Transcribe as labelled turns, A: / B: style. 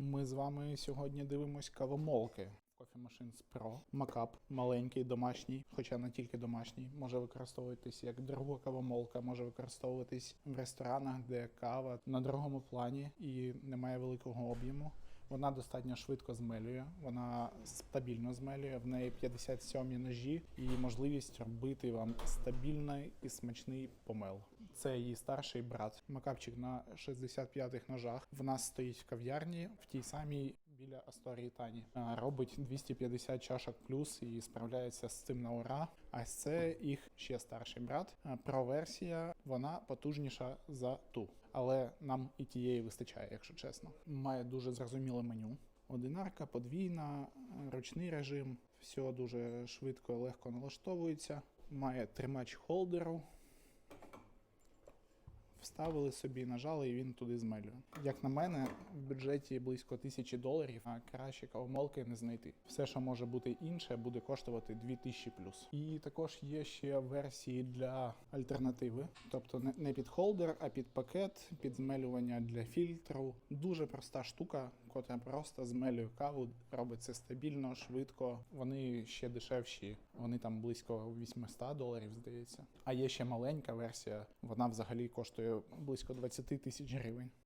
A: Ми з вами сьогодні дивимось кавомолки. Coffee Machines Pro. Макап маленький, домашній, хоча не тільки домашній, може використовуватись як друга кавомолка, може використовуватись в ресторанах, де кава на другому плані і немає великого об'єму. Вона достатньо швидко змелює, вона стабільно змелює. В неї 57 ножі і можливість робити вам стабільний і смачний помел. Це її старший брат. Макапчик на 65-х ножах. В нас стоїть в кав'ярні в тій самій біля Асторії Тані. Робить 250 чашок плюс і справляється з цим на ура. А це їх ще старший брат. Про-версія вона потужніша за ту, але нам і тієї вистачає, якщо чесно. Має дуже зрозуміле меню. Одинарка, подвійна, ручний режим, все дуже швидко і легко налаштовується. Має тримач холдеру. Вставили собі, нажали, і він туди змелює. Як на мене, в бюджеті близько тисячі доларів, а краще кавомолки не знайти. Все, що може бути інше, буде коштувати 2000 плюс. І також є ще версії для альтернативи, тобто не під холдер, а під пакет, під змелювання для фільтру. Дуже проста штука, котра просто змелює каву, робить це стабільно, швидко. Вони ще дешевші, вони там близько 800 доларів, здається. А є ще маленька версія, вона взагалі коштує близько 20 тисяч гривень.